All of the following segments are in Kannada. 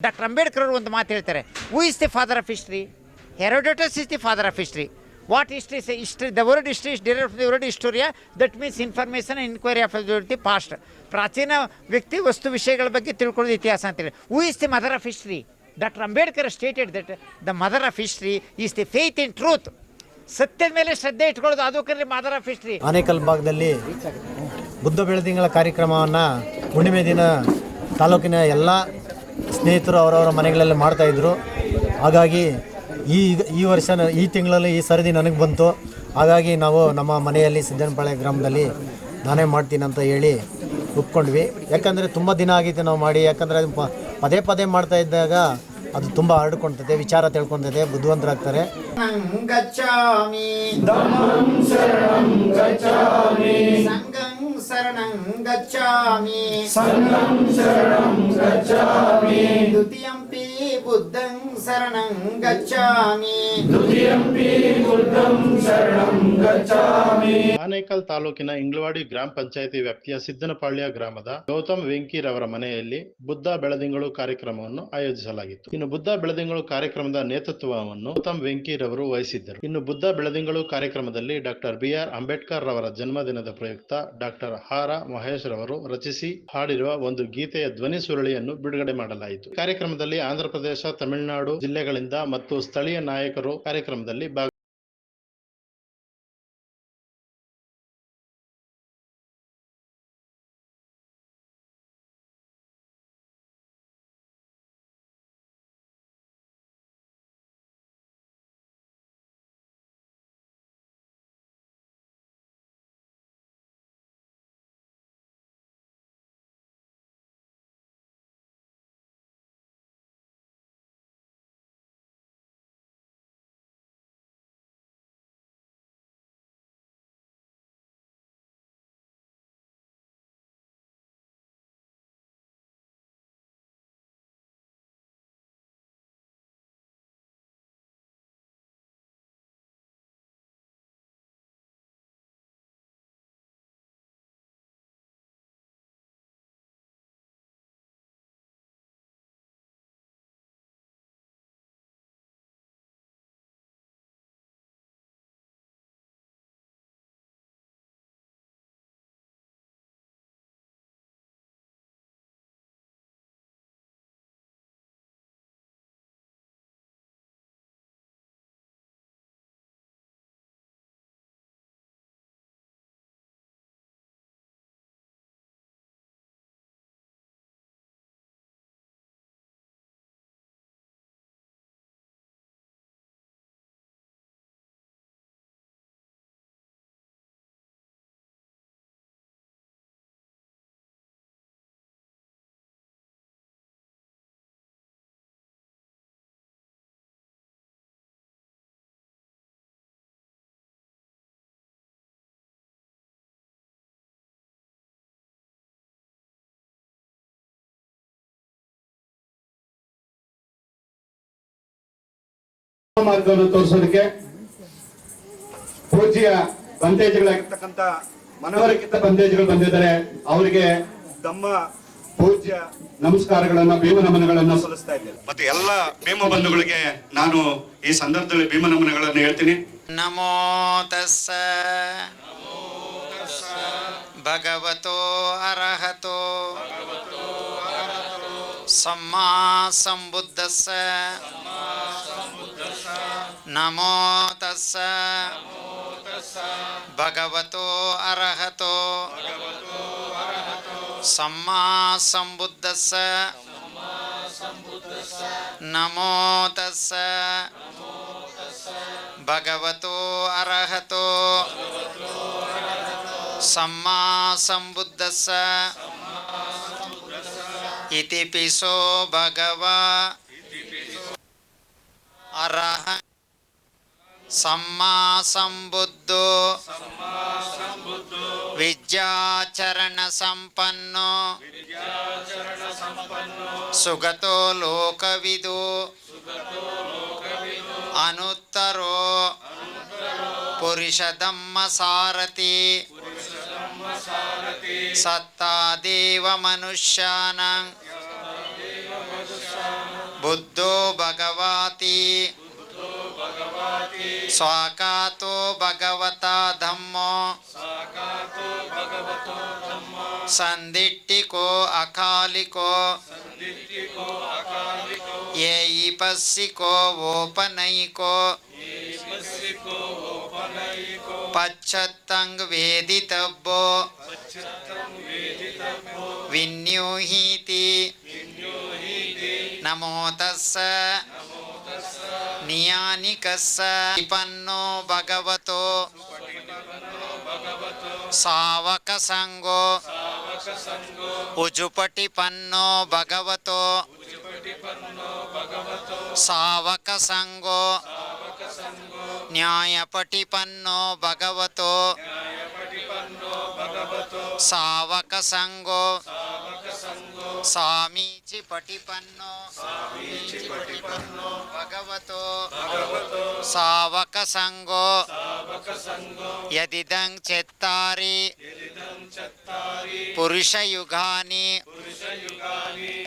ಡಾಕ್ಟರ್ ಅಂಬೇಡ್ಕರ್ ಅವರು ಒಂದು ಮಾತು ಹೇಳ್ತಾರೆ. Who is the father of history Herodotus is the father of history what history history the word history is derive the word historia that means information inquiry of the past ಪ್ರಾಚೀನ ವ್ಯಕ್ತಿ ವಸ್ತು ವಿಷಯಗಳ ಬಗ್ಗೆ ತಿಳ್ಕೊಳ್ಳೋದು ಇತಿಹಾಸ ಅಂತೇಳಿ who is the mother of history doctor Ambedkar stated that the mother of history is the faith in truth ಸತ್ಯದ ಮೇಲೆ ಶ್ರದ್ಧೆ ಇಟ್ಕೊಳ್ಳೋದು ಅದು ಕರೆ ಮದರ್ ಆಫ್ ಹಿಸ್ಟ್ರಿ ಆನೇಕಲ್ ಭಾಗದಲ್ಲಿ ಬುದ್ಧ ಬೆಳದಿಂಗಳ ಕಾರ್ಯಕ್ರಮವನ್ನು ಹುಣ್ಣಿಮೆ ದಿನ ತಾಲೂಕಿನ ಎಲ್ಲ ಸ್ನೇಹಿತರು ಅವರವರ ಮನೆಗಳಲ್ಲಿ ಮಾಡ್ತಾಯಿದ್ರು ಹಾಗಾಗಿ ಈ ಈ ವರ್ಷ ಈ ತಿಂಗಳಲ್ಲಿ ಈ ಸರದಿ ನನಗೆ ಬಂತು. ಹಾಗಾಗಿ ನಾವು ನಮ್ಮ ಮನೆಯಲ್ಲಿ ಸಿದ್ದನಪಾಳ್ಯ ಗ್ರಾಮದಲ್ಲಿ ನಾನೇ ಮಾಡ್ತೀನಿ ಅಂತ ಹೇಳಿ ಒಪ್ಕೊಂಡ್ವಿ. ಯಾಕಂದರೆ ತುಂಬ ದಿನ ಆಗಿತ್ತು ನಾವು ಮಾಡಿ, ಯಾಕಂದರೆ ಅದು ಪದೇ ಪದೇ ಮಾಡ್ತಾ ಇದ್ದಾಗ ಅದು ತುಂಬ ಹರಡ್ಕೊಳ್ತದೆ ವಿಚಾರ ತಿಳ್ಕೊತದೆ, ಬುದ್ಧಿವಂತರಾಗ್ತಾರೆ. ಗಚ್ಚಾಮಿ. ಧಮ್ಮಂ ಶರಣಂ ಗಚ್ಚಾಮಿ ಸಂಘಂ ಶರಣಂ ಗಚ್ಚಾಮಿ ಸಂಘಂ ಶರಣಂ ಶರಣಂ ಗಚ್ಚಾಮಿ ಆನೇಕಲ್ ತಾಲೂಕಿನ ಇಂಗ್ಲವಾಡಿ ಗ್ರಾಮ ಪಂಚಾಯತಿ ವ್ಯಾಪ್ತಿಯ ಸಿದ್ದನಪಾಳ್ಯ ಗ್ರಾಮದ ಗೌತಮ್ ವೆಂಕಿರವರ ಮನೆಯಲ್ಲಿ ಬುದ್ಧ ಬೆಳದಿಂಗಳು ಕಾರ್ಯಕ್ರಮವನ್ನು ಆಯೋಜಿಸಲಾಗಿತ್ತು. ಇನ್ನು ಬುದ್ಧ ಬೆಳದಿಂಗಳು ಕಾರ್ಯಕ್ರಮದ ನೇತೃತ್ವವನ್ನು ಗೌತಮ್ ವೆಂಕಿರವರು ವಹಿಸಿದ್ದರು. ಇನ್ನು ಬುದ್ಧ ಬೆಳದಿಂಗಳು ಕಾರ್ಯಕ್ರಮದಲ್ಲಿ ಡಾಕ್ಟರ್ ಬಿ ಆರ್ ಅಂಬೇಡ್ಕರ್ ರವರ ಜನ್ಮದಿನದ ಪ್ರಯುಕ್ತ ಡಾಕ್ಟರ್ ಹಾರ ಮಹೇಶ್ ರವರು ರಚಿಸಿ ಹಾಡಿರುವ ಒಂದು ಗೀತೆಯ ಧ್ವನಿ ಸುರುಳಿಯನ್ನು ಬಿಡುಗಡೆ ಮಾಡಲಾಯಿತು. ಕಾರ್ಯಕ್ರಮದಲ್ಲಿ ಆಂಧ್ರಪ್ರದೇಶ ತಮಿಳುನಾಡು ಜಿಲ್ಲೆಗಳಿಂದ ಮತ್ತು ಸ್ಥಳೀಯ ನಾಯಕರು ಕಾರ್ಯಕ್ರಮದಲ್ಲಿ ಭಾಗ ಮಾರ್ಗವನ್ನು ತೋರಿಸೋದಕ್ಕೆ ಪೂಜ್ಯ ಬಂದೇಜ್ಗಳಾಗಿರ್ತಕ್ಕಂಥ ಮನವರಿಕಿತ ಬಂದೇಜ್ಗಳು ಬಂದಿದ್ದಾರೆ. ಅವರಿಗೆ ತಮ್ಮ ಪೂಜ್ಯ ನಮಸ್ಕಾರಗಳನ್ನ ಭೀಮ ನಮನಗಳನ್ನ ಸಲ್ಲಿಸ್ತಾ ಇದ್ದೇನೆ. ಮತ್ತೆ ಎಲ್ಲ ಭೀಮ ಬಂಧುಗಳಿಗೆ ನಾನು ಈ ಸಂದರ್ಭದಲ್ಲಿ ಭೀಮ ನಮನಗಳನ್ನು ಹೇಳ್ತೀನಿ. ನಮೋ ತಸ್ಸ. ಭಗವತೋ ಅರಹತೋ. ಸಮ್ಮಾ ಸಂಬುದ್ಧಸ್ಸ ನಮೋ ತಸ್ಸ ಭಗವತೋ ಅರ್ಹತೋ ಸಮ್ಮಾ ಸಂಬುದ್ಧಸ್ಸ ನಮೋ ತಸ್ಸ ಭಗವತೋ ಅರ್ಹತೋ ಸಮ್ಮಾ ಸಂಬುದ್ಧಸ್ಸ ಇತಿ ಪಿಸೋ ಭಗವ అరహ సమ్మా సంబుద్ధో విద్యాచరణ సంపన్నో సుగతో లోకవిదో. అనుత్తరో. పురుషదమ్మ సారథి సత్తాదేవ మనుష్యానం. बुद्धो भगवाति। स्वाकातो भगवता धम्मो। संदिट्टिको अकालिको। ये ईपस्सिको वोपनयिको पच्छत्तंग वेदितव्यो विन्यूहीति। నమో తస్స. నియానికస్స. విపన్నో భగవతో. సావక సంగో. ఉజుపటి పన్నో భగవతో. సావక సంగో. న్యాయపటి పన్నో భగవతో. ಸಾವಕ ಸಂಗೋ ಸ್ವಾಮೀಚಿ ಪಟಿಪನ್ನೋ ಭಗವತೋ ಸಾವಕ ಸಂಗೋ ಯದಿದಂ ಚತ್ತಾರಿ ಪುರುಷಯುಗಾನಿ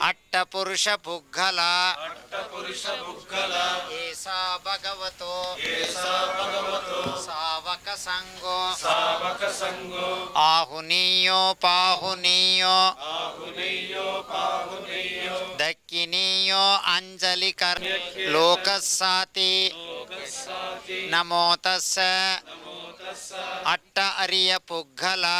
ಅಟ್ अट्टपुरुष पुग्गला अट्टपुरुष पुग्गला एषा भगवतो। एषा भगवतो। सावक संगो। सावक संगो। आहुनीयो पाहुनीयो। आहुनीयो पाहुनीयो। दक्किनीयो अंजलि कर। लोकसाति लोकसाति नमो तस्स नमो तस्स अट्ट अरिय पुग्गला।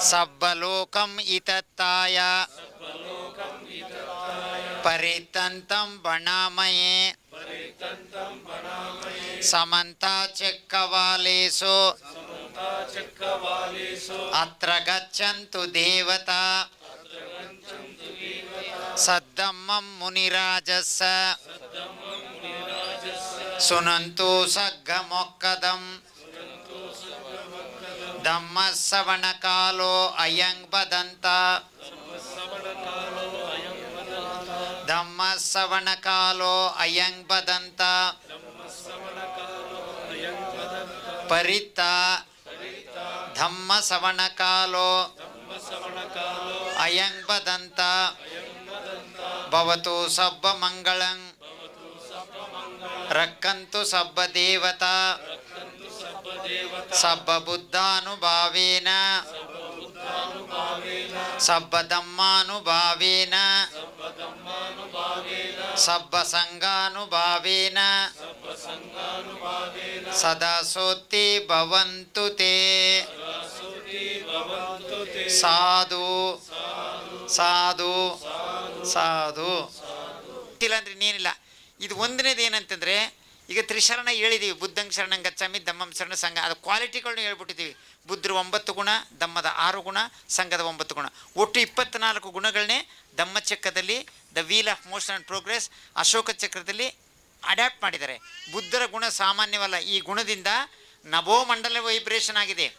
సబ్బలోకం ఇతత్తాయ. పరితంతం బణామయే సమంతా చెక్కవాలేసు అత్ర గచ్చంతు దేవత. సద్దమ్మం మునిరాజస్స. సునంతు సగ్గమొక్కదం. धम्मश्रवणकालो अयं वदन्त धम्मश्रवणकालो अयं वदन्त परिता धम्मश्रवणकालो अयं वदन्त भवतु सब्बमङ्गलं रक्कन्तु सब्बदेवता ಸಬ್ಬಬುದ್ಧಾನುಭಾವೇನ. ಸಬ್ಬಧಮ್ಮಾನುಭಾವೇನ. ಸಬ್ಬಸಂಗಾನುಭಾವೇನ. ಸದಾ ಸೋತಿ ಭವಂತು ತೇ. ಸಾಧು. ಸಾಧು. ಸಾಧು. ಇಲ್ಲ ಅಂದ್ರೆ ನೀನಿಲ್ಲ. ಇದು ಒಂದನೇದು ಏನಂತಂದರೆ ಈಗ ತ್ರಿಶರಣ ಹೇಳಿದ್ದೀವಿ ಬುದ್ಧಂಗ್ ಶರಣಂ ಗಚ್ಚಾಮಿ ದಮ್ಮಂ ಶರಣ ಸಂಘ. ಅದು ಕ್ವಾಲಿಟಿಗಳನ್ನ ಹೇಳ್ಬಿಟ್ಟಿದ್ದೀವಿ ಬುದ್ಧರು ಒಂಬತ್ತು ಗುಣ, ದಮ್ಮದ ಆರು ಗುಣ, ಸಂಘದ ಒಂಬತ್ತು ಗುಣ. ಒಟ್ಟು ಇಪ್ಪತ್ನಾಲ್ಕು ಗುಣಗಳನ್ನೇ ಧಮ್ಮಚಕ್ರದಲ್ಲಿ the wheel of motion and progress Ashoka ಚಕ್ರದಲ್ಲಿ ಅಡ್ಯಾಪ್ಟ್ ಮಾಡಿದ್ದಾರೆ. ಬುದ್ಧರ ಗುಣ ಸಾಮಾನ್ಯವಲ್ಲ. ಈ ಗುಣದಿಂದ ನಭೋ ಮಂಡಲ ವೈಬ್ರೇಷನ್ ಆಗಿದೆ.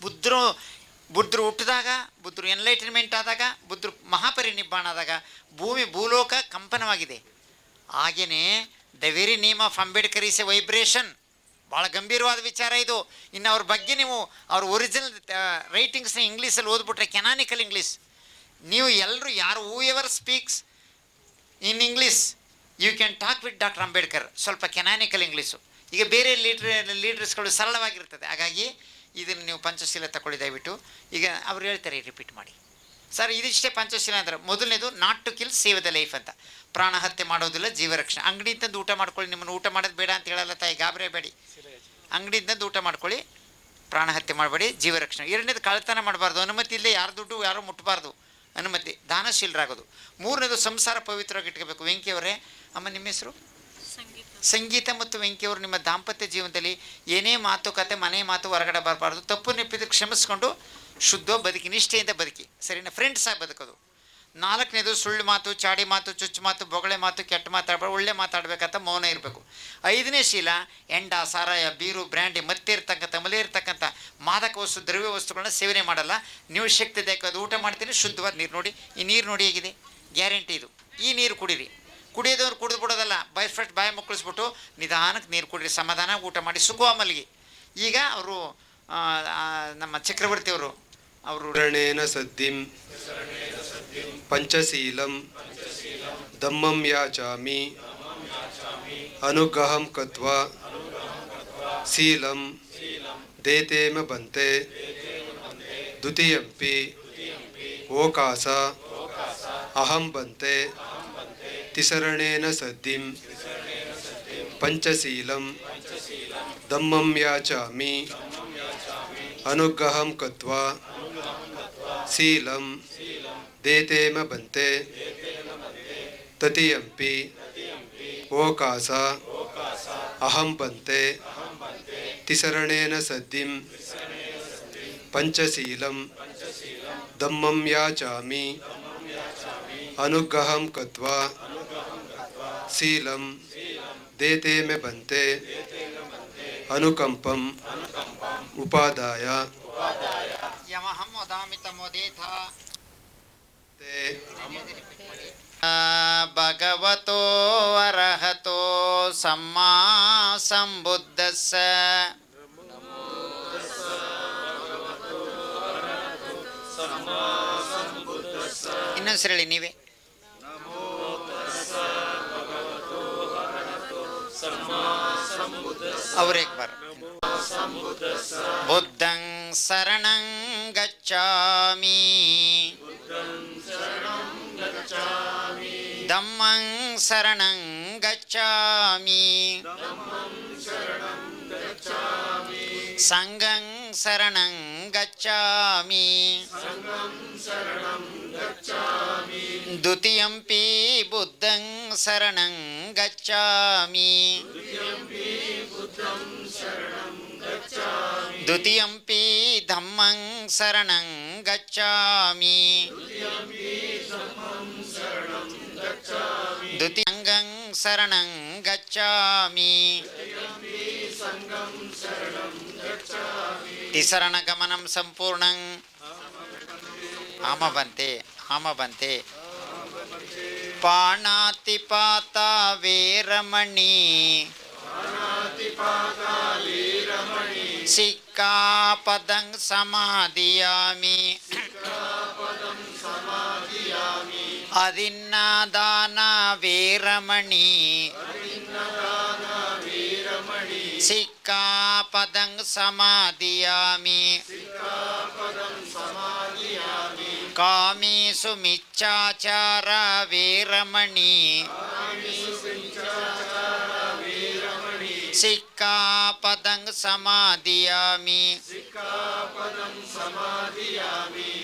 ಬುದ್ಧರು ಬುದ್ಧರು ಹುಟ್ಟಿದಾಗ, ಬುದ್ಧರು ಎನ್ಲೈಟನ್ಮೆಂಟ್ ಆದಾಗ, ಬುದ್ಧರು ಮಹಾಪರಿನಿಬ್ಬಾಣ ಆದಾಗ ಭೂಮಿ ಭೂಲೋಕ ಕಂಪನವಾಗಿದೆ. ಹಾಗೆಯೇ the very name of Ambedkar is a vibration ಭಾಳ ಗಂಭೀರವಾದ ವಿಚಾರ ಇದು. ಇನ್ನು ಅವ್ರ ಬಗ್ಗೆ ನೀವು ಅವ್ರ ಒರಿಜಿನಲ್ ರೈಟಿಂಗ್ಸ್ನ ಇಂಗ್ಲೀಷಲ್ಲಿ ಓದ್ಬಿಟ್ರೆ ಕೆನಾನಿಕಲ್ ಇಂಗ್ಲೀಷ್ ನೀವು ಎಲ್ಲರೂ ಯಾರು whoever speaks in English you can talk with doctor Ambedkar ಸ್ವಲ್ಪ ಕೆನಾನಿಕಲ್ ಇಂಗ್ಲೀಷು ಈಗ ಬೇರೆ ಲೀಡ್ರ್ ಲೀಡರ್ಸ್ಗಳು ಸರಳವಾಗಿರ್ತದೆ. ಹಾಗಾಗಿ ಇದನ್ನು ನೀವು ಪಂಚಶೀಲ ತಗೊಳ್ಳಿ, ದಯವಿಟ್ಟು. ಈಗ ಅವ್ರು ಹೇಳ್ತಾರೆ ರಿಪೀಟ್ ಮಾಡಿ. ಸರ್, ಇದಿಷ್ಟೇ ಪಂಚಶೀಲ ಅಂದ್ರೆ ಮೊದಲನೇದು not to kill save the life ಅಂತ. ಪ್ರಾಣ ಹತ್ಯೆ ಮಾಡೋದಿಲ್ಲ ಜೀವರಕ್ಷಣೆ ಅಂಗಡಿ ತಂದು ಊಟ ಮಾಡ್ಕೊಳ್ಳಿ ನಿಮ್ಮನ್ನು ಊಟ ಮಾಡೋದು ಬೇಡ ಅಂತ ಹೇಳಲ್ಲ ತಾಯಿ ಗಾಬರಿ ಬೇಡಿ ಅಂಗಡಿಯಿಂದ ಊಟ ಮಾಡ್ಕೊಳ್ಳಿ ಪ್ರಾಣ ಹತ್ಯೆ ಮಾಡಬೇಡಿ ಜೀವರಕ್ಷಣೆ ಎರಡನೇದು ಕಳ್ಳತನ ಮಾಡಬಾರ್ದು. ಅನುಮತಿ ಇಲ್ಲದೆ ಯಾರು ದುಡ್ಡು ಯಾರು ಮುಟ್ಟಬಾರ್ದು ಅನುಮತಿ ದಾನಶೀಲರಾಗೋದು. ಮೂರನೇದು ಸಂಸಾರ ಪವಿತ್ರವಾಗಿ ಇಟ್ಕೋಬೇಕು. ವೆಂಕಿಯವರೇ ಅಮ್ಮ ನಿಮ್ಮ ಹೆಸರು? ಸಂಗೀತ. ಮತ್ತು ವೆಂಕಿಯವರು ನಿಮ್ಮ ದಾಂಪತ್ಯ ಜೀವನದಲ್ಲಿ ಏನೇ ಮಾತುಕತೆ ಮನೆ ಮಾತು ಹೊರಗಡೆ ಬರಬಾರ್ದು. ತಪ್ಪು ನೆಪ್ಪಿದ್ರೆ ಕ್ಷಮಿಸ್ಕೊಂಡು ಶುದ್ಧ ಬದುಕಿ ನಿಷ್ಠೆಯಿಂದ ಬದುಕಿ. ಸರಿನಾ? ಫ್ರೆಂಡ್ಸ್ ಆಗಿ ಬದುಕೋದು. ನಾಲ್ಕನೇದು ಸುಳ್ಳು ಮಾತು, ಚಾಡಿ ಮಾತು, ಚುಚ್ಚು ಮಾತು, ಬೊಗಳೆ ಮಾತು, ಕೆಟ್ಟ ಮಾತಾಡ್ಬಾರ್ದು, ಒಳ್ಳೆ ಮಾತಾಡಬೇಕಂತ ಮೌನ ಇರಬೇಕು. ಐದನೇ ಶೀಲ, ಎಂಡ, ಸಾರಾಯ, ಬೀರು, ಬ್ರ್ಯಾಂಡಿ, ಮತ್ತೆ ಇರ್ತಕ್ಕಂಥ, ಮಲೆ ಇರ್ತಕ್ಕಂಥ ಮಾದಕ ವಸ್ತು, ದ್ರವ್ಯ ವಸ್ತುಗಳನ್ನ ಸೇವನೆ ಮಾಡಲ್ಲ. ನೀವು ಶಕ್ತಿ ಅದು ಊಟ ಮಾಡ್ತೀನಿ, ಶುದ್ಧವಾದ ನೀರು ನೋಡಿ. ಈ ನೀರು ನೋಡಿ ಹೇಗಿದೆ? ಗ್ಯಾರಂಟಿ ಇದು. ಈ ನೀರು ಕುಡೀರಿ. ಕುಡಿಯೋದವ್ರು ಕುಡಿದು ಬಿಡೋದಲ್ಲ ಬೈ ಫಸ್ಟ್ ಬಾಯಿ ಮುಕ್ಕಳಿಸ್ಬಿಟ್ಟು ನಿಧಾನಕ್ಕೆ ನೀರು ಕುಡಿರಿ ಸಮಾಧಾನ ಊಟ ಮಾಡಿ ಸುಖವ ಮಲಗಿ ಈಗ ಅವರು ನಮ್ಮ ಚಕ್ರವರ್ತಿಯವರು, ಅವರು णेन पंचशील दम्मम याचा अनुग्रह कत्वा शीलम देते म बनते। द्वितीयपि ओकाश अहम बंते तिसरणेन सद्दिं पंचशीलम दम्मम याचा अनुग्रह कत्वा शीलम एते म भन्ते ततीयम्पि ओकास। अहं भन्ते तिसरणेन पंचशील पञ्चशीलं दम्मं याचामि। अनुग्रहं शील शीलं देते मे भन्ते अनुकम्पम्। उपादाय। यमहं वदामि ಭಗವತೋ ಅರ್ಹತೋ ಸಮ್ಮಾ ಸಂಬುದ್ಧಸ್ಸ ಇನ್ನೊಂದ್ಸರಿ ಹೇಳಿ ನೀವೇ ಅವ್ರೇಕ್ ಬಾರ ಬುದ್ಧಂ ಶರಣಂ ಗಚ್ಚಾಮಿ தம்மங் சரணங்கச்சாமி சங்கங் சரணங்கச்சாமி துத்தியம் பி புத்தங் சரணங்கச்சாமி द्वितीयं पि धम्मं शरणं गच्छामि द्वितीयङ्गं शरणं गच्छामि तिसरणगमनं सम्पूर्णम् आमभन्ते आमभन्ते पाणातिपाता वेरमणि सिक्कापदं समादयामि ಅದಿನ್ನದಾನ ವೇರಮಣಿ ಸಿಕ್ಕಾಪದಂ ಸಮಾಧಿಯಾಮಿ ಕಾಮೇಶು ಮಿಚ್ಚಾಚಾರ ವೇರಮಣಿ ಸಿಕ್ಕಾಪದಂ ಸಮಾಧಿಯಾಮಿ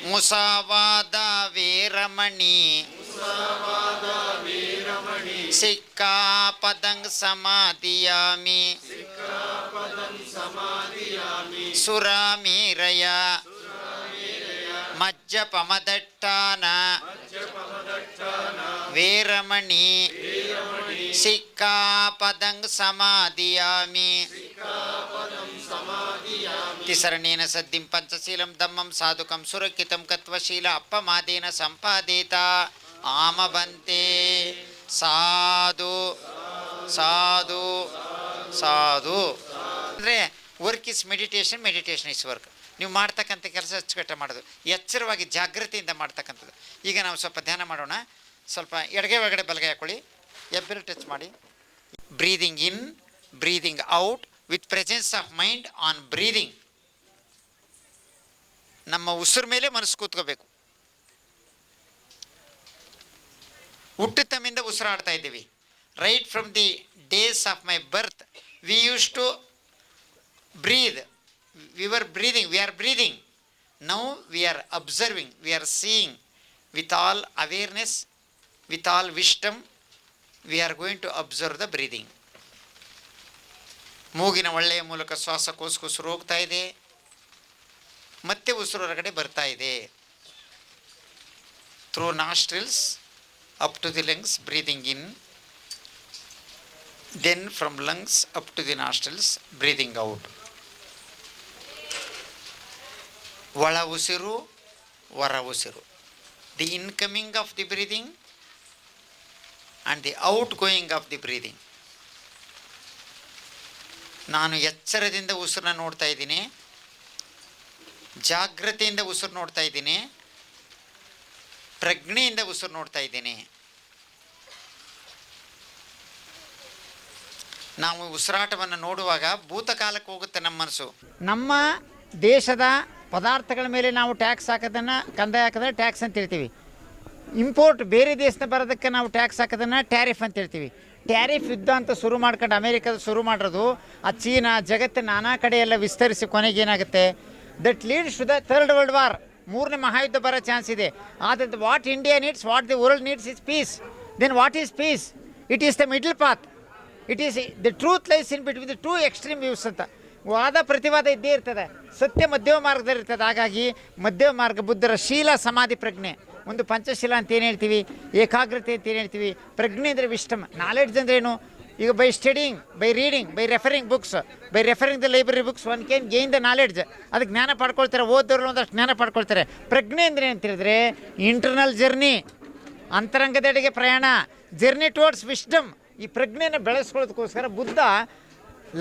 ಮುಸಾವಾದ ವೇರಮಣಿ सिक्कापदं समादियामि सुरामीरय मज्जपमदट्टान वीरमणि सिक्कापदं समादियामि సరణేన సద్దిం పంచశీలం దమ్మం సాధుకం సురక్షితం కత్వశీల అప్పమాదేన సంపాదేత ಆಮಬಂತೆ ಸಾಧು. ಸಾಧು. ಸಾಧು. ಅಂದರೆ work is meditation meditation is work ನೀವು ಮಾಡ್ತಕ್ಕಂಥ ಕೆಲಸ ಅಚ್ಚುಕಟ್ಟ ಮಾಡೋದು. ಎಚ್ಚರವಾಗಿ ಜಾಗೃತಿಯಿಂದ ಮಾಡ್ತಕ್ಕಂಥದ್ದು. ಈಗ ನಾವು ಸ್ವಲ್ಪ ಧ್ಯಾನ ಮಾಡೋಣ. ಸ್ವಲ್ಪ ಎಡಗೆ ಒಳಗಡೆ ಬಲಗೈ ಹಾಕೊಳ್ಳಿ. ಎಬ್ಬರು ಟಚ್ ಮಾಡಿ. Breathing in breathing out with presence of mind on breathing ನಮ್ಮ ಉಸಿರು ಮೇಲೆ ಮನಸ್ಸು ಕೂತ್ಕೋಬೇಕು. ಹುಟ್ಟುತ್ತಮಿಂದ ಉಸಿರಾಡ್ತಾ ಇದ್ದೀವಿ. Right from the days of my birth we use to breathe we were breathing we are breathing now we are observing we are seeing with all awareness with all wisdom we are going to observe the breathing ಮೂಗಿನ ಒಳ್ಳೆಯ ಮೂಲಕ ಶ್ವಾಸಕೋಶ ಉಸಿರು ಹೋಗ್ತಾ ಇದೆ. ಮತ್ತೆ ಉಸಿರು ಹೊರಗಡೆ ಬರ್ತಾ ಇದೆ. Through nostrils up to the lungs, breathing in. Then from lungs up to the nostrils, breathing out. ಒಳ ಉಸಿರು ಹೊರ ಉಸಿರು the incoming of the breathing and the outgoing of the breathing ನಾನು ಎಚ್ಚರದಿಂದ ಉಸಿರನ್ನ ನೋಡ್ತಾ ಇದ್ದೀನಿ. ಜಾಗ್ರತೆಯಿಂದ ಉಸಿರು ನೋಡ್ತಾ ಇದ್ದೀನಿ. ಪ್ರಜ್ಞೆಯಿಂದ ಉಸಿರು ನೋಡ್ತಾ ಇದ್ದೀನಿ. ನಾವು ಉಸಿರಾಟವನ್ನು ನೋಡುವಾಗ ಭೂತಕಾಲಕ್ಕೆ ಹೋಗುತ್ತೆ ನಮ್ಮ ಮನಸ್ಸು. ನಮ್ಮ ದೇಶದ ಪದಾರ್ಥಗಳ ಮೇಲೆ ನಾವು ಟ್ಯಾಕ್ಸ್ ಹಾಕೋದನ್ನು, ಕಂದಾಯ ಹಾಕೋದನ್ನ ಟ್ಯಾಕ್ಸ್ ಅಂತ ಹೇಳ್ತೀವಿ. ಇಂಪೋರ್ಟ್ ಬೇರೆ ದೇಶದ ಬರೋದಕ್ಕೆ ನಾವು ಟ್ಯಾಕ್ಸ್ ಹಾಕೋದನ್ನು ಟ್ಯಾರಿಫ್ ಅಂತ ಹೇಳ್ತೀವಿ. ಟ್ಯಾರಿಫ್ ಯುದ್ಧ ಅಂತ ಶುರು ಮಾಡ್ಕೊಂಡು ಅಮೇರಿಕಾದ ಶುರು ಮಾಡಿರೋದು, ಆ ಚೀನಾ ಜಗತ್ತಿನ ನಾನಾ ಕಡೆ ಎಲ್ಲ ವಿಸ್ತರಿಸಿ ಕೊನೆಗೆ ಏನಾಗುತ್ತೆ? That leads to the third world war ಮೂರನೇ ಮಹಾಯುದ್ಧ ಬರೋ ಚಾನ್ಸ್ ಇದೆ. ಆದರೆ what India needs what the world needs is peace then what is peace it is the middle path it is the truth lies in between the two extreme views ಅಂತ. ವಾದ ಪ್ರತಿವಾದ ಇದ್ದೇ ಇರ್ತದೆ. ಸತ್ಯ ಮಧ್ಯಮ ಮಾರ್ಗದಲ್ಲಿ ಇರ್ತದೆ. ಹಾಗಾಗಿ ಮಧ್ಯಮ ಮಾರ್ಗ ಬುದ್ಧರ ಶೀಲ ಸಮಾಧಿ ಪ್ರಜ್ಞೆ. ಒಂದು ಪಂಚಶೀಲ ಅಂತ ಏನು ಹೇಳ್ತೀವಿ? ಏಕಾಗ್ರತೆ ಅಂತ ಏನು ಹೇಳ್ತೀವಿ? ಪ್ರಜ್ಞೆ ಅಂದರೆ ವಿಷ್ಟಮ್ ನಾಲೆಡ್ಜ್ ಅಂದ್ರೆ ಏನು? ಈಗ by studying by reading by referring books by referring the library books one can gain the knowledge ಅದಕ್ಕೆ ಜ್ಞಾನ ಪಡ್ಕೊಳ್ತಾರೆ. ಓದೋರು ಒಂದಷ್ಟು ಜ್ಞಾನ ಪಡ್ಕೊಳ್ತಾರೆ. ಪ್ರಜ್ಞೆ ಅಂದರೆ ಅಂತ ಹೇಳಿದ್ರೆ ಇಂಟರ್ನಲ್ ಜರ್ನಿ ಅಂತರಂಗದೆಡೆಗೆ ಪ್ರಯಾಣ ಜರ್ನಿ ಟುವರ್ಡ್ಸ್ ವಿಸ್ಡಮ್ ಈ ಪ್ರಜ್ಞೆಯನ್ನು ಬೆಳೆಸ್ಕೊಳ್ಳೋದಕ್ಕೋಸ್ಕರ Buddha,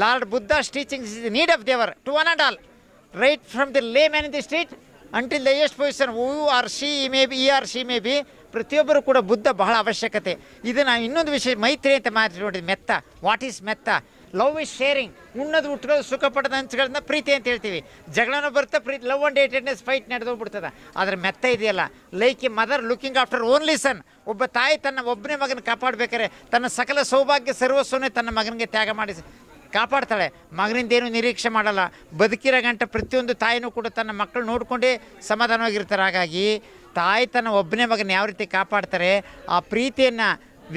lord Buddha teachings is need of ದೇವರ್ to one and all, right from the layman in the street until the ಎಸ್ಟ್ position, who or she may be he or she may be, ಪ್ರತಿಯೊಬ್ಬರು ಕೂಡ ಬುದ್ಧ ಬಹಳ ಅವಶ್ಯಕತೆ. ಇದನ್ನು ಇನ್ನೊಂದು ವಿಷಯ ಮೈತ್ರಿ ಅಂತ ಮಾತು ನೋಡಿದ್ವಿ metta. What is metta? Love is sharing ಉಣ್ಣದ, ಉಟ್ಕೊಳ್ಳೋದು, ಸುಖ ಪಡದ ಹಂಚ್ಗಳನ್ನ ಪ್ರೀತಿ ಅಂತ ಹೇಳ್ತೀವಿ. ಜಗಳನೂ ಬರ್ತಾ ಪ್ರೀತಿ ಲವ್ ಅಂಡ್ ಏಟೆಡ್ನೆಸ್ ಫೈಟ್ ನಡೆದೋಗ್ಬಿಡ್ತದೆ ಆದರೆ ಮೆತ್ತ ಇದೆಯಲ್ಲ like a mother looking after only son ಒಬ್ಬ ತಾಯಿ ತನ್ನ ಒಬ್ಬನೇ ಮಗನ ಕಾಪಾಡಬೇಕಾದ್ರೆ ತನ್ನ ಸಕಲ ಸೌಭಾಗ್ಯ, ಸರ್ವಸ್ವನೇ ತನ್ನ ಮಗನಿಗೆ ತ್ಯಾಗ ಮಾಡಿ ಕಾಪಾಡ್ತಾಳೆ. ಮಗನಿಂದ ಏನು ನಿರೀಕ್ಷೆ ಮಾಡಲ್ಲ. ಬದುಕಿರೋ ಗಂಟ ಪ್ರತಿಯೊಂದು ತಾಯಿನೂ ಕೂಡ ತನ್ನ ಮಕ್ಕಳು ನೋಡಿಕೊಂಡೇ ಸಮಾಧಾನವಾಗಿರ್ತಾರೆ. ಹಾಗಾಗಿ ತಾಯಿ ತನ್ನ ಒಬ್ಬನೇ ಮಗನ ಯಾವ ರೀತಿ ಕಾಪಾಡ್ತಾರೆ, ಆ ಪ್ರೀತಿಯನ್ನು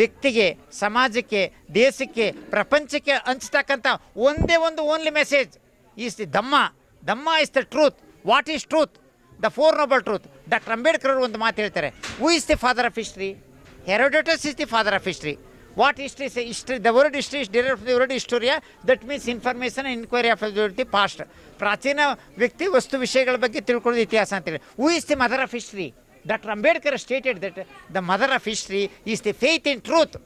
ವ್ಯಕ್ತಿಗೆ, ಸಮಾಜಕ್ಕೆ, ದೇಶಕ್ಕೆ, ಪ್ರಪಂಚಕ್ಕೆ ಹಂಚ್ತಕ್ಕಂಥ ಒಂದೇ ಒಂದು only message is the dhamma dhamma is the truth what is truth the four noble truth doctor Ambedkar ಅವರು ಒಂದು ಮಾತು ಹೇಳ್ತಾರೆ. Who is the father of history Herodotus is the father of history what history is history the word history is derive the word historia that means information inquiry of the past ಪ್ರಾಚೀನ ವ್ಯಕ್ತಿ ವಸ್ತು ವಿಷಯಗಳ ಬಗ್ಗೆ ತಿಳ್ಕೊಳ್ಳೋದು ಇತಿಹಾಸ ಅಂತೇಳಿ who is the mother of history doctor Ambedkar stated that the mother of history is the faith in truth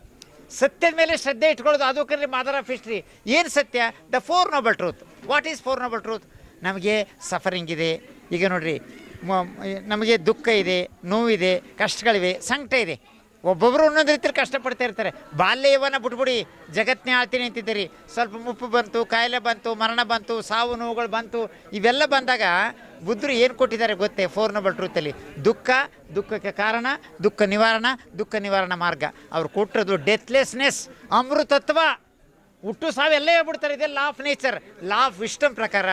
ಸತ್ಯದ ಮೇಲೆ ಶ್ರದ್ಧೆ ಇಟ್ಕೊಳ್ಳೋದು ಅದು ಕರೆ ಮದರ್ ಆಫ್ ಹಿಸ್ಟ್ರಿ ಏನು ಸತ್ಯ? The four noble truth what is four noble truth ನಮಗೆ ಸಫರಿಂಗ್ ಇದೆ. ಈಗ ನೋಡಿರಿ ನಮಗೆ ದುಃಖ ಇದೆ, ನೋವಿದೆ, ಕಷ್ಟಗಳಿವೆ, ಸಂಕಟ ಇದೆ. ಒಬ್ಬೊಬ್ಬರು ಒಂದೊಂದು ರೀತಿಯಲ್ಲಿ ಕಷ್ಟಪಡ್ತಾ ಇರ್ತಾರೆ. ಬಾಲ್ಯ ಇವನ ಬಿಟ್ಬಿಡಿ, ಜಗತ್ತನ್ನೇ ಆಳ್ತೀನಿ ಅಂತಿದ್ದೀರಿ. ಸ್ವಲ್ಪ ಮುಪ್ಪು ಬಂತು, ಕಾಯಿಲೆ ಬಂತು, ಮರಣ ಬಂತು, ಸಾವು ನೋವುಗಳು ಬಂತು, ಇವೆಲ್ಲ ಬಂದಾಗ ಬುದ್ಧರು ಏನು ಕೊಟ್ಟಿದ್ದಾರೆ ಗೊತ್ತೇ ಫೋರ್ ನಂಬರ್ ಟ್ರೂತಲ್ಲಿ ದುಃಖ, ದುಃಖಕ್ಕೆ ಕಾರಣ, ದುಃಖ ನಿವಾರಣ ದುಃಖ ನಿವಾರಣ ಮಾರ್ಗ. ಅವ್ರು ಕೊಟ್ಟಿರೋದು ಡೆತ್ಲೆಸ್ನೆಸ್ ಅಮೃತತ್ವ. ಹುಟ್ಟು ಸಾವು ಎಲ್ಲ ಹೇಳ್ಬಿಡ್ತಾರೆ ಇದೆ law of nature law of wisdom ಪ್ರಕಾರ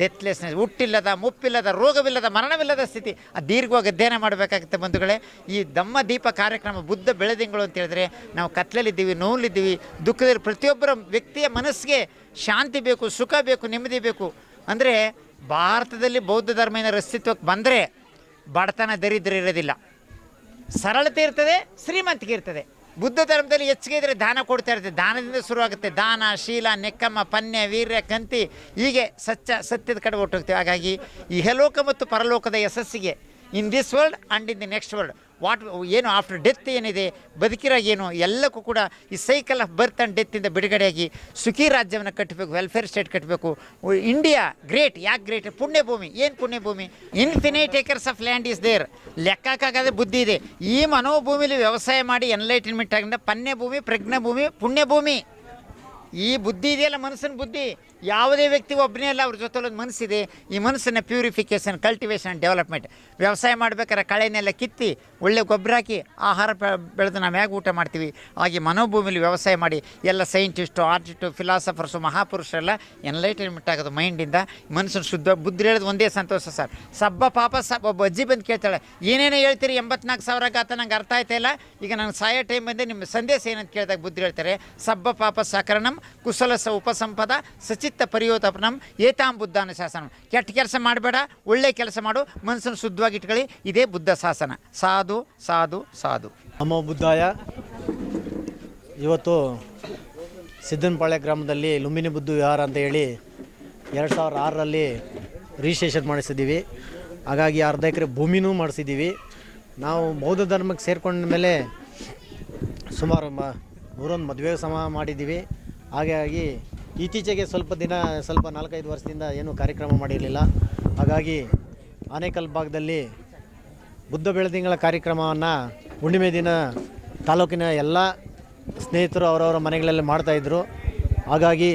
ಡೆತ್ಲೆಸ್ನೆಸ್ ಹುಟ್ಟಿಲ್ಲದ, ಮುಪ್ಪಿಲ್ಲದ, ರೋಗವಿಲ್ಲದ, ಮರಣವಿಲ್ಲದ ಸ್ಥಿತಿ. ಆ ದೀರ್ಘವಾಗಿ ಅಧ್ಯಯನ ಮಾಡಬೇಕಾಗುತ್ತೆ ಬಂಧುಗಳೇ. ಈ ದಮ್ಮ ದೀಪ ಕಾರ್ಯಕ್ರಮ ಬುದ್ಧ ಬೆಳೆದಿಂಗಳು ಅಂತ ಹೇಳಿದ್ರೆ, ನಾವು ಕತ್ಲಲ್ಲಿದ್ದೀವಿ ನೋವಲ್ಲಿದ್ದೀವಿ ದುಃಖದಲ್ಲಿ ಪ್ರತಿಯೊಬ್ಬರ ವ್ಯಕ್ತಿಯ ಮನಸ್ಸಿಗೆ ಶಾಂತಿ ಬೇಕು, ಸುಖ ಬೇಕು, ನೆಮ್ಮದಿ ಬೇಕು. ಅಂದರೆ ಭಾರತದಲ್ಲಿ ಬೌದ್ಧ ಧರ್ಮ ಏನಾದ್ರು ಅಸ್ತಿತ್ವಕ್ಕೆ ಬಂದರೆ ಬಡತನ ದರಿದ್ರ ಇರೋದಿಲ್ಲ. ಸರಳತೆ ಇರ್ತದೆ, ಶ್ರೀಮಂತಿಕೆ ಇರ್ತದೆ. ಬುದ್ಧ ಧರ್ಮದಲ್ಲಿ ಹೆಚ್ಚಿಗೆ ಇದ್ರೆ ದಾನ ಕೊಡ್ತಾ ಇರ್ತದೆ ದಾನದಿಂದ ಶುರುವಾಗುತ್ತೆ ದಾನ, ಶೀಲ, ನೆಕ್ಕಮ್ಮ, ಪನ್ಯ, ವೀರ್ಯ, ಕಂತಿ ಹೀಗೆ ಸಚ್ಚ ಸತ್ಯದ ಕಡೆ ಹೊಟ್ಟೋಗ್ತೀವಿ ಹಾಗಾಗಿ ಇಹಲೋಕ ಮತ್ತು ಪರಲೋಕದ ಯಶಸ್ಸಿಗೆ in this world and in the next world what ಏನು ಆಫ್ಟರ್ ಡೆತ್ ಏನಿದೆ? ಬದುಕಿರೋ ಏನು? ಎಲ್ಲಕ್ಕೂ ಕೂಡ ಈ ಸೈಕಲ್ ಆಫ್ ಬರ್ತ್ ಆ್ಯಂಡ್ ಡೆತ್ತಿಂದ ಬಿಡುಗಡೆಯಾಗಿ ಸುಖಿ ರಾಜ್ಯವನ್ನು ಕಟ್ಟಬೇಕು ವೆಲ್ಫೇರ್ ಸ್ಟೇಟ್ ಕಟ್ಟಬೇಕು. ಇಂಡಿಯಾ ಗ್ರೇಟ್ ಯಾಕೆ ಗ್ರೇಟ್ ಪುಣ್ಯಭೂಮಿ. ಏನು ಪುಣ್ಯಭೂಮಿ? Infinite acres of land is there ಲೆಕ್ಕಕ್ಕಾಗದೆ ಬುದ್ಧಿ ಇದೆ. ಈ ಮನೋಭೂಮಿಲಿ ವ್ಯವಸಾಯ ಮಾಡಿ ಎನ್ಲೈಟನ್ಮೆಂಟ್ ಆಗಿಂದ ಪನ್ಯಭೂಮಿ ಪ್ರಜ್ಞೆ ಭೂಮಿ ಪುಣ್ಯಭೂಮಿ. ಈ ಬುದ್ಧಿ ಇದೆಯಲ್ಲ ಮನಸ್ಸಿನ ಬುದ್ಧಿ? ಯಾವುದೇ ವ್ಯಕ್ತಿ ಒಬ್ಬನೇ ಅಲ್ಲ, ಅವ್ರ ಜೊತೆ ಒಂದು ಮನಸ್ಸಿದೆ. ಈ ಮನಸ್ಸನ್ನು ಪ್ಯೂರಿಫಿಕೇಷನ್ ಕಲ್ಟಿವೇಷನ್ ಡೆವಲಪ್ಮೆಂಟ್ ವ್ಯವಸಾಯ ಮಾಡ್ಬೇಕಾದ್ರೆ ಕಳೆನೆಲ್ಲ ಕಿತ್ತಿ, ಒಳ್ಳೆ ಗೊಬ್ಬರ ಹಾಕಿ, ಆಹಾರ ಬೆಳೆದು ನಾವು ಹೇಗೆ ಊಟ ಮಾಡ್ತೀವಿ? ಹಾಗೆ ಮನೋಭೂಮಿಲಿ ವ್ಯವಸಾಯ ಮಾಡಿ, ಎಲ್ಲ ಸೈಂಟಿಸ್ಟು ಆರ್ಟಿಸ್ಟು ಫಿಲಾಸಫರ್ಸು ಮಹಾಪುರುಷರೆಲ್ಲ ಎನ್ಲೈಟನ್ಮೆಂಟ್ ಆಗೋದು ಮೈಂಡಿಂದ ಮನಸ್ಸನ್ನು ಶುದ್ಧ, ಬುದ್ಧಿ ಹೇಳೋದು ಒಂದೇ ಸಂತೋಷ ಸರ್. ಸಬ್ಬ ಪಾಪ ಸಬ್ಬ, ಒಬ್ಬ ಅಜ್ಜಿ ಬಂದು ಕೇಳ್ತಾಳೆ, ಏನೇನೋ ಹೇಳ್ತೀರಿ, ಎಂಬತ್ನಾಲ್ಕು ಸಾವಿರ ಗಾತ ನಂಗೆ ಅರ್ಥ ಆಯ್ತಾ ಇಲ್ಲ? ಈಗ ನಾನು ಸಾಯೋ ಟೈಮ್ ಬಂದೆ, ನಿಮ್ಮ ಸಂದೇಶ ಏನಂತ ಕೇಳಿದಾಗ ಬುದ್ಧಿ ಹೇಳ್ತಾರೆ, ಸಬ್ಬ ಪಾಪ ಸಕರಣಂ ಕುಶಲ ಸ ಉಪಸಂಪದ, ಸಚಿತ್ ಚಿತ್ತ ಪರಿಯೋತಪನಂ ಏತಾಂ ಬುದ್ಧಾನ ಶಾಸನ. ಕೆಟ್ಟ ಕೆಲಸ ಮಾಡಬೇಡ, ಒಳ್ಳೆ ಕೆಲಸ ಮಾಡು ಮನಸ್ಸನ್ನು ಶುದ್ಧವಾಗಿ ಇಟ್ಕೊಳ್ಳಿ, ಇದೇ ಬುದ್ಧ ಶಾಸನ. ಸಾಧು ಸಾಧು ಸಾಧು. ನಮೋ ಬುದ್ಧಾಯ. ಇವತ್ತು ಸಿದ್ದನಪಾಳ್ಯ ಗ್ರಾಮದಲ್ಲಿ ಲುಂಬಿನಿ ಬುದ್ಧ ವಿಹಾರ ಅಂತ ಹೇಳಿ ಎರಡು ಸಾವಿರದ ಆರರಲ್ಲಿ ರಿಜಿಸ್ಟ್ರೇಷನ್ ಮಾಡಿಸಿದ್ದೀವಿ. ಹಾಗಾಗಿ ಅರ್ಧ ಎಕರೆ ಭೂಮಿನೂ ಮಾಡಿಸಿದ್ದೀವಿ. ನಾವು ಬೌದ್ಧ ಧರ್ಮಕ್ಕೆ ಸೇರ್ಕೊಂಡ ಮೇಲೆ ಸುಮಾರು ಮ ನೂರೊಂದು ಮದುವೆ ಸಮ ಮಾಡಿದ್ದೀವಿ. ಹಾಗಾಗಿ ಇತ್ತೀಚೆಗೆ ಸ್ವಲ್ಪ ದಿನ, ಸ್ವಲ್ಪ ನಾಲ್ಕೈದು ವರ್ಷದಿಂದ ಏನೂ ಕಾರ್ಯಕ್ರಮ ಮಾಡಿರಲಿಲ್ಲ. ಹಾಗಾಗಿ ಆನೇಕಲ್ ಭಾಗದಲ್ಲಿ ಬುದ್ಧ ಬೆಳದಿಂಗಳ ಕಾರ್ಯಕ್ರಮವನ್ನು ಹುಣ್ಣಿಮೆ ದಿನ ತಾಲೂಕಿನ ಎಲ್ಲ ಸ್ನೇಹಿತರು ಅವರವರ ಮನೆಗಳಲ್ಲಿ ಮಾಡ್ತಾಯಿದ್ರು ಹಾಗಾಗಿ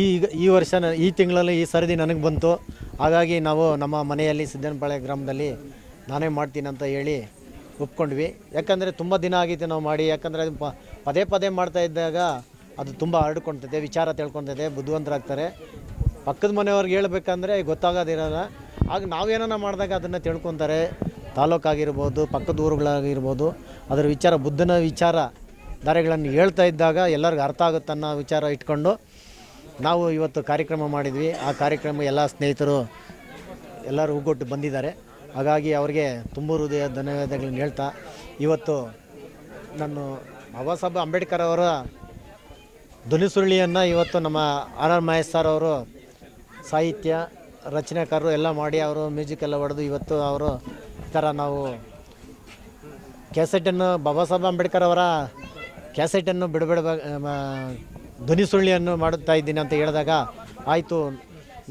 ಈ ಈ ವರ್ಷ ಈ ತಿಂಗಳಲ್ಲಿ ಈ ಸರದಿ ನನಗೆ ಬಂತು. ಹಾಗಾಗಿ ನಾವು ನಮ್ಮ ಮನೆಯಲ್ಲಿ ಸಿದ್ದನಪಾಳ್ಯ ಗ್ರಾಮದಲ್ಲಿ ನಾನೇ ಮಾಡ್ತೀನಿ ಅಂತ ಹೇಳಿ ಒಪ್ಕೊಂಡ್ವಿ. ಯಾಕಂದರೆ ತುಂಬ ದಿನ ಆಗಿತ್ತು ನಾವು ಮಾಡಿ, ಯಾಕಂದರೆ ಪದೇ ಪದೇ ಮಾಡ್ತಾ ಇದ್ದಾಗ ಅದು ತುಂಬ ಹರಡ್ಕೊಳ್ತದೆ, ವಿಚಾರ ತಿಳ್ಕೊತದೆ ಬುದ್ಧಿವಂತರಾಗ್ತಾರೆ. ಪಕ್ಕದ ಮನೆಯವ್ರಿಗೆ ಹೇಳ್ಬೇಕಂದ್ರೆ ಗೊತ್ತಾಗೋದಿರಲ್ಲ ಆಗ ನಾವೇನ ಮಾಡಿದಾಗ ಅದನ್ನು ತಿಳ್ಕೊತಾರೆ. ತಾಲೂಕಾಗಿರ್ಬೋದು, ಪಕ್ಕದ ಊರುಗಳಾಗಿರ್ಬೋದು, ಅದರ ವಿಚಾರ, ಬುದ್ಧನ ವಿಚಾರ ಧಾರೆಗಳನ್ನು ಹೇಳ್ತಾ ಇದ್ದಾಗ ಎಲ್ಲರಿಗೂ ಅರ್ಥ ಆಗುತ್ತೆ ಅನ್ನೋ ವಿಚಾರ ಇಟ್ಕೊಂಡು ನಾವು ಇವತ್ತು ಕಾರ್ಯಕ್ರಮ ಮಾಡಿದ್ವಿ. ಆ ಕಾರ್ಯಕ್ರಮ ಎಲ್ಲ ಸ್ನೇಹಿತರು ಎಲ್ಲರೂ ಹೂಗೊಟ್ಟು ಬಂದಿದ್ದಾರೆ. ಹಾಗಾಗಿ ಅವರಿಗೆ ತುಂಬ ಹೃದಯ ಧನ್ಯವಾದಗಳನ್ನು ಹೇಳ್ತಾ, ಇವತ್ತು ನಾನು ಬಾಬಾ ಸಾಹೇಬ್ ಅಂಬೇಡ್ಕರ್ ಅವರ ಧ್ವನಿಸುರುಳಿಯನ್ನು ಇವತ್ತು ನಮ್ಮ ಆರ್ ಆರ್ ಮಹೇಶ್ ಸರ್ ಅವರು ಸಾಹಿತ್ಯ, ರಚನೆಕಾರರು ಎಲ್ಲ ಮಾಡಿ ಅವರು ಮ್ಯೂಸಿಕ್ ಎಲ್ಲ ಹೊಡೆದು ಇವತ್ತು ಅವರು ಈ ಥರ ನಾವು ಕ್ಯಾಸೆಟನ್ನು ಬಾಬಾ ಸಾಹೇಬ್ ಅಂಬೇಡ್ಕರ್ ಅವರ ಕ್ಯಾಸೆಟನ್ನು ಬಿಡಬೇಡ ಧ್ವನಿ ಸುಳ್ಳಿಯನ್ನು ಮಾಡುತ್ತಾ ಇದ್ದೀನಿ ಅಂತ ಹೇಳಿದಾಗ ಆಯಿತು.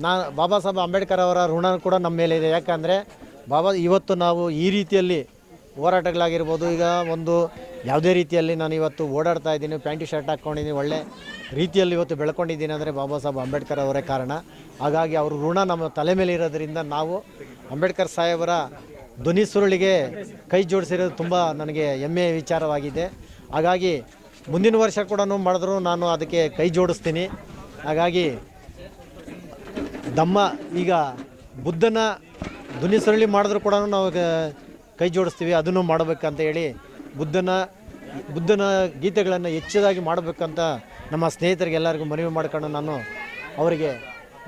ನಾ ಬಾಬಾ ಸಾಹೇಬ್ ಅಂಬೇಡ್ಕರ್ ಅವರ ಋಣ ಕೂಡ ನಮ್ಮ ಮೇಲೆ ಇದೆ. ಯಾಕಂದರೆ ಬಾಬಾ ಇವತ್ತು ನಾವು ಈ ರೀತಿಯಲ್ಲಿ ಹೋರಾಟಗಳಾಗಿರ್ಬೋದು. ಈಗ ಒಂದು ಯಾವುದೇ ರೀತಿಯಲ್ಲಿ ನಾನು ಇವತ್ತು ಓಡಾಡ್ತಾ ಇದ್ದೀನಿ, ಪ್ಯಾಂಟ್, ಶರ್ಟ್ ಹಾಕ್ಕೊಂಡಿದ್ದೀನಿ, ಒಳ್ಳೆ ರೀತಿಯಲ್ಲಿ ಇವತ್ತು ಬೆಳ್ಕೊಂಡಿದ್ದೀನಿ ಅಂದರೆ ಬಾಬಾ ಸಾಹೇಬ್ ಅಂಬೇಡ್ಕರ್ ಅವರೇ ಕಾರಣ. ಹಾಗಾಗಿ ಅವರು ಋಣ ನಮ್ಮ ತಲೆ ಮೇಲೆ ಇರೋದರಿಂದ ನಾವು ಅಂಬೇಡ್ಕರ್ ಸಾಹೇಬರ ಧ್ವನಿ ಸುರುಳಿಗೆ ಕೈ ಜೋಡಿಸಿರೋದು ತುಂಬ ನನಗೆ ಹೆಮ್ಮೆಯ ವಿಚಾರವಾಗಿದೆ. ಹಾಗಾಗಿ ಮುಂದಿನ ವರ್ಷ ಕೂಡ ಮಾಡಿದ್ರು ನಾನು ಅದಕ್ಕೆ ಕೈ ಜೋಡಿಸ್ತೀನಿ. ಹಾಗಾಗಿ ದಮ್ಮ ಈಗ ಬುದ್ಧನ ಧ್ವನಿ ಸುರುಳಿ ಮಾಡಿದ್ರು ಕೂಡ ನಾವು ಕೈ ಜೋಡಿಸ್ತೀವಿ, ಅದನ್ನು ಮಾಡಬೇಕಂತ ಹೇಳಿ ಬುದ್ಧನ ಬುದ್ಧನ ಗೀತೆಗಳನ್ನು ಹೆಚ್ಚದಾಗಿ ಮಾಡಬೇಕಂತ ನಮ್ಮ ಸ್ನೇಹಿತರಿಗೆ ಎಲ್ಲರಿಗೂ ಮನವಿ ಮಾಡ್ಕೊಂಡು ನಾನು ಅವರಿಗೆ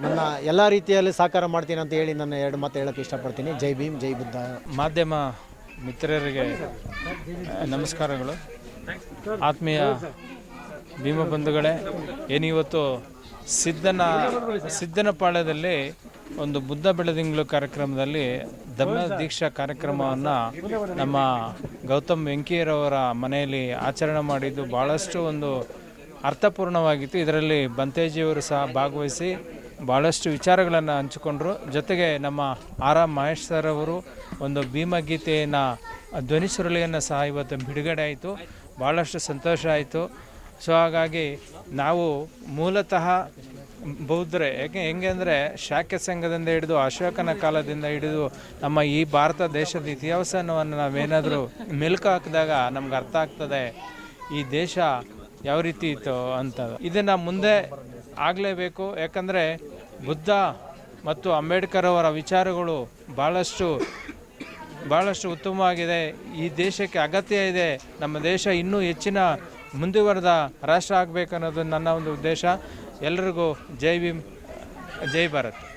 ನನ್ನ ಎಲ್ಲ ರೀತಿಯಲ್ಲಿ ಸಹಕಾರ ಮಾಡ್ತೀನಿ ಅಂತ ಹೇಳಿ ನನ್ನ ಎರಡು ಮಾತು ಹೇಳೋಕ್ಕೆ ಇಷ್ಟಪಡ್ತೀನಿ. ಜೈ ಭೀಮ್, ಜೈ ಬುದ್ಧ. ಮಾಧ್ಯಮ ಮಿತ್ರರಿಗೆ ನಮಸ್ಕಾರಗಳು. ಆತ್ಮೀಯ ಭೀಮ ಬಂಧುಗಳೇ, ಏನಿವತ್ತು ಸಿದ್ಧನ ಸಿದ್ದನಪಾಳ್ಯದಲ್ಲಿ ಒಂದು ಬುದ್ಧ ಬೆಳದಿಂಗಳು ಕಾರ್ಯಕ್ರಮದಲ್ಲಿ ದಮ್ಮ ದೀಕ್ಷಾ ಕಾರ್ಯಕ್ರಮವನ್ನು ನಮ್ಮ ಗೌತಮ್ ವೆಂಕಿಯರವರ ಮನೆಯಲ್ಲಿ ಆಚರಣೆ ಮಾಡಿದ್ದು ಭಾಳಷ್ಟು ಒಂದು ಅರ್ಥಪೂರ್ಣವಾಗಿತ್ತು. ಇದರಲ್ಲಿ ಬಂತೇಜಿಯವರು ಸಹ ಭಾಗವಹಿಸಿ ಭಾಳಷ್ಟು ವಿಚಾರಗಳನ್ನು ಹಂಚಿಕೊಂಡ್ರು. ಜೊತೆಗೆ ನಮ್ಮ ಆರ್ ಆರ್ ಮಹೇಶ್ ಸರ್ ಅವರು ಒಂದು ಭೀಮಗೀತೆಯನ್ನು ಧ್ವನಿ ಸುರುಳಿಯನ್ನು ಸಹ ಇವತ್ತು ಬಿಡುಗಡೆ ಆಯಿತು. ಭಾಳಷ್ಟು ಸಂತೋಷ ಆಯಿತು. ಸೊ ಹಾಗಾಗಿ ನಾವು ಮೂಲತಃ ಬೌದ್ಧರೆ ಯಾಕೆ ಹೆಂಗೆ ಅಂದರೆ ಶಾಖ್ಯ ಸಂಘದಿಂದ ಹಿಡಿದು ಅಶೋಕನ ಕಾಲದಿಂದ ಹಿಡಿದು ನಮ್ಮ ಈ ಭಾರತ ದೇಶದ ಇತಿಹಾಸವನ್ನು ನಾವೇನಾದರೂ ಮೆಲುಕು ಹಾಕಿದಾಗ ನಮ್ಗೆ ಅರ್ಥ ಆಗ್ತದೆ, ಈ ದೇಶ ಯಾವ ರೀತಿ ಇತ್ತು ಅಂತ. ಇದನ್ನು ಮುಂದೆ ಆಗಲೇಬೇಕು, ಯಾಕಂದರೆ ಬುದ್ಧ ಮತ್ತು ಅಂಬೇಡ್ಕರ್ ಅವರ ವಿಚಾರಗಳು ಭಾಳಷ್ಟು ಭಾಳಷ್ಟು ಉತ್ತಮವಾಗಿದೆ. ಈ ದೇಶಕ್ಕೆ ಅಗತ್ಯ ಇದೆ. ನಮ್ಮ ದೇಶ ಇನ್ನೂ ಹೆಚ್ಚಿನ ಮುಂದುವರೆದ ರಾಷ್ಟ್ರ ಆಗಬೇಕನ್ನೋದು ನನ್ನ ಒಂದು ಉದ್ದೇಶ. ಎಲ್ರಿಗೂ ಜೈ ಭೀಮ್ ಜೈ ಭಾರತ್.